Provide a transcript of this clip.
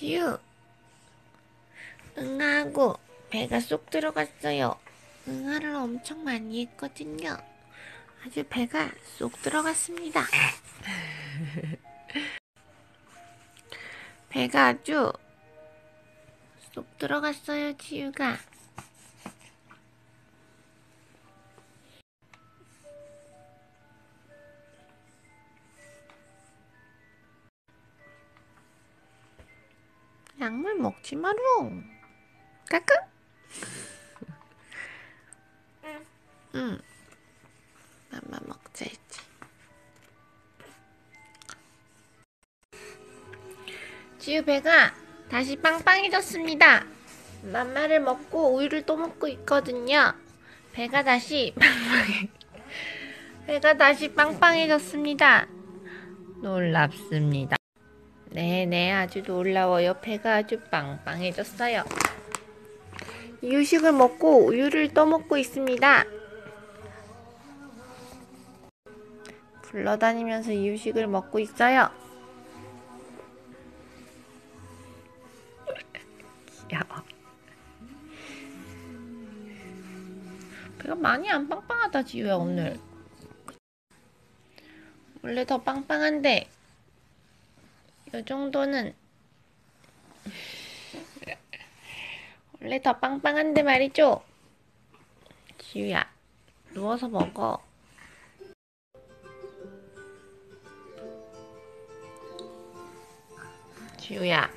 지우, 응아하고 배가 쏙 들어갔어요. 응아를 엄청 많이 했거든요. 아주 배가 쏙 들어갔습니다. 배가 아주 쏙 들어갔어요, 지우가. 약물 먹지 마롱. 까까? 응. 맘마 먹자 했지. 지우 배가 다시 빵빵해졌습니다. 맘마를 먹고 우유를 또 먹고 있거든요. 배가 다시 빵빵해. 배가 다시 빵빵해졌습니다. 놀랍습니다. 네네, 아주 놀라워요. 배가 아주 빵빵해졌어요. 이유식을 먹고 우유를 떠먹고 있습니다. 굴러다니면서 이유식을 먹고 있어요. 귀여워. 배가 많이 안 빵빵하다, 지우야, 오늘. 원래 더 빵빵한데, 이 정도는 원래 더 빵빵한데 말이죠. 지우야, 누워서 먹어. 지우야,